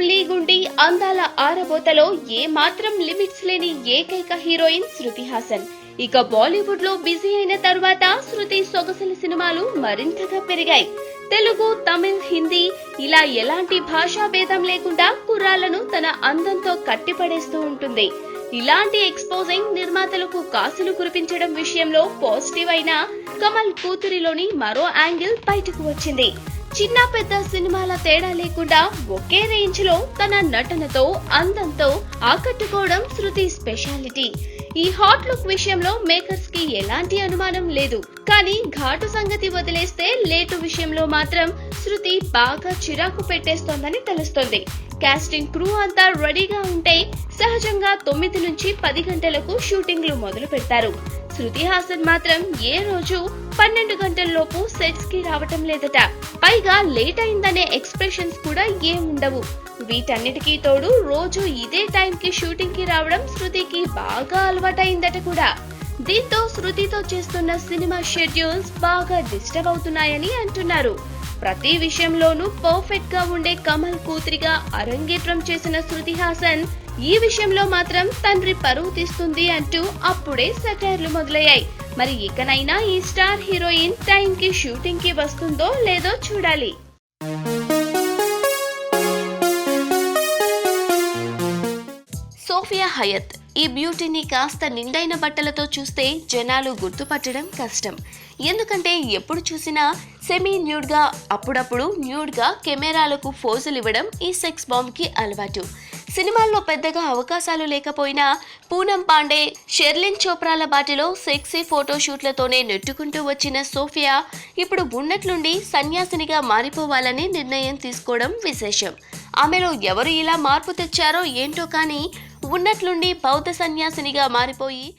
League ఉండి అందాల ఆరబోతలో ఏ మాత్రం లిమిట్స్ లేని ఏకైక హీరోయిన్ శృతి హాసన్. ఇక బాలీవుడ్లో బిజీ అయిన తర్వాత శృతి సొగసుల సినిమాలు మరింతగా పెరిగాయి. తెలుగు తమిళ్ హిందీ ఇలా ఎలాంటి భాషా భేదం లేకుండా కుర్రాళ్ళను తన అందంతో కట్టిపడేస్తూ ఉంటుంది. ఇలాంటి ఎక్స్పోజింగ్ నిర్మాతలకు కాసులు కురిపించడం విషయంలో పాజిటివ్ అయిన కమల్ కూతురిలోని మరో యాంగిల్ బయటకు వచ్చింది. చిన్న పెద్ద సినిమాల తేడా లేకుండా ఒకే రేంజ్లో తన నటనతో అందంతో ఆకట్టుకోవడం శృతి స్పెషాలిటీ. ఈ హాట్ లుక్ విషయంలో మేకర్స్కి ఎలాంటి అనుమానం లేదు. కానీ ఘాటు సంగతి వదిలేస్తే లేటు విషయంలో మాత్రం శృతి బాగా చిరాకు పెట్టేస్తోందని తెలుస్తోంది. కాస్టింగ్ క్రూ అంతా రెడీగా ఉంటే సహజంగా తొమ్మిది నుంచి పది గంటలకు షూటింగ్లు మొదలు పెడతారు శృతి హాసన్ మాత్రం ఏ రోజు పన్నెండు గంటల్లోపు సెట్స్కి రావటం లేదట. పైగా లేట్ అయిందనే ఎక్స్ప్రెషన్స్ కూడా ఏం ఉండవు వీటన్నిటికీ తోడు రోజు ఇదే టైం కి షూటింగ్కి రావడం శృతికి బాగా అలవాటైందట కూడా. దీంతో శృతితో చేస్తున్న సినిమా షెడ్యూల్స్ బాగా డిస్టర్బ్ అవుతున్నాయని అంటున్నారు. ప్రతి విషయంలోనూ పర్ఫెక్ట్గా ఉండే కమల్ కూతురిగా అరంగేట్రం చేసిన శృతి హాసన్ ఈ విషయంలో మాత్రం తండ్రి పరువు తీస్తుంది అంటూ అప్పుడే సెటైర్లు మొదలయ్యాయి. మరి ఇకనైనా ఈ స్టార్ హీరోయిన్ టైం కి షూటింగ్కి వస్తుందో లేదో చూడాలి. సోఫియా హయత్ ఈ బ్యూటీని కాస్త నిండైన బట్టలతో చూస్తే జనాలు గుర్తుపట్టడం కష్టం. ఎందుకంటే ఎప్పుడు చూసినా సెమీ న్యూడ్గా అప్పుడప్పుడు న్యూడ్గా కెమెరాలకు ఫోజులు ఇవ్వడం ఈ సెక్స్ బాంబ్కి అలవాటు. సినిమాల్లో పెద్దగా అవకాశాలు లేకపోయినా పూనం పాండే షెర్లిన్ చోప్రాల బాటిలో సెక్సీ ఫోటోషూట్లతోనే నెట్టుకుంటూ వచ్చిన సోఫియా ఇప్పుడు ఉన్నట్లుండి సన్యాసినిగా మారిపోవాలని నిర్ణయం తీసుకోవడం విశేషం. ఆమెలో ఎవరు ఇలా మార్పు తెచ్చారో ఏంటో కానీ ఉన్నట్లుండి బౌద్ధ సన్యాసినిగా మారిపోయి